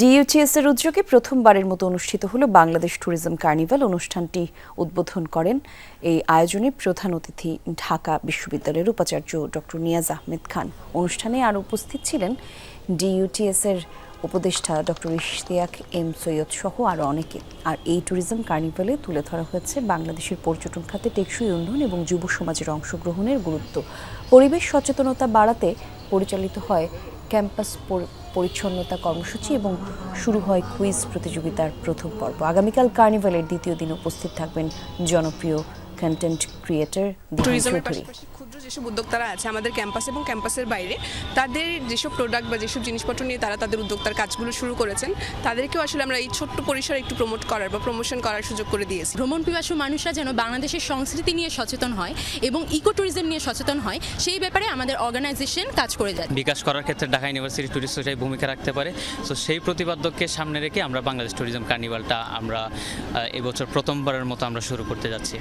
ডিইউটিএস এর উদ্যোগে প্রথমবারের মতো অনুষ্ঠিত হলো বাংলাদেশ ট্যুরিজম কার্নিভাল অনুষ্ঠানটি উদ্বোধন করেন এই আয়োজনে প্রধান অতিথি ঢাকা বিশ্ববিদ্যালয়ের উপাচার্য ডক্টর নিয়াজ আহমেদ খান। অনুষ্ঠানে আরও উপস্থিত ছিলেন ডিইউটিএস এর উপদেষ্টা ডক্টর ইশতিয়াক এম সৈয়দ সহ আরও অনেকে। আর এই ট্যুরিজম কার্নিভালে তুলে ধরা হয়েছে বাংলাদেশের পর্যটন খাতে টেকসই উন্নয়ন এবং যুব সমাজের অংশগ্রহণের গুরুত্ব। পরিবেশ সচেতনতা বাড়াতে পরিচালিত হয় ক্যাম্পাস পরি- পরিচ্ছন্নতা কর্মসূচি এবং শুরু হয় কুইজ প্রতিযোগিতার প্রথম পর্ব। আগামীকাল কার্নিভালের দ্বিতীয় দিন উপস্থিত থাকবেন জনপ্রিয় কন্টেন্ট ক্রিয়েটর ট্যুরিজমের পাশাপাশি ক্ষুদ্র যেসব উদ্যোক্তারা আছে আমাদের ক্যাম্পাস এবং ক্যাম্পাসের বাইরে তাদের যেসব প্রোডাক্ট বা যেসব জিনিসপত্র নিয়ে তারা তাদের উদ্যোক্তার কাজগুলো শুরু করেছেন তাদেরকেও আসলে আমরা এই ছোট্ট পরিসরে একটু প্রমোট করার বা প্রমোশন করার সুযোগ করে দিয়েছি। ভ্রমণ পিপাসু মানুষরা যেন বাংলাদেশের সংস্কৃতি নিয়ে সচেতন হয় এবং ইকো ট্যুরিজম নিয়ে সচেতন হয় সেই ব্যাপারে আমাদের অর্গানাইজেশন কাজ করে যায় বিকাশ করার ক্ষেত্রে ঢাকা ইউনিভার্সিটি ট্যুরিস্ট সোসাইটি ভূমিকা রাখতে পারে। সো সেই প্রতিপাদ্যকে সামনে রেখে আমরা বাংলাদেশ ট্যুরিজম কার্নিভালটা আমরা এবছর প্রথমবারের মতো আমরা শুরু করতে যাচ্ছি।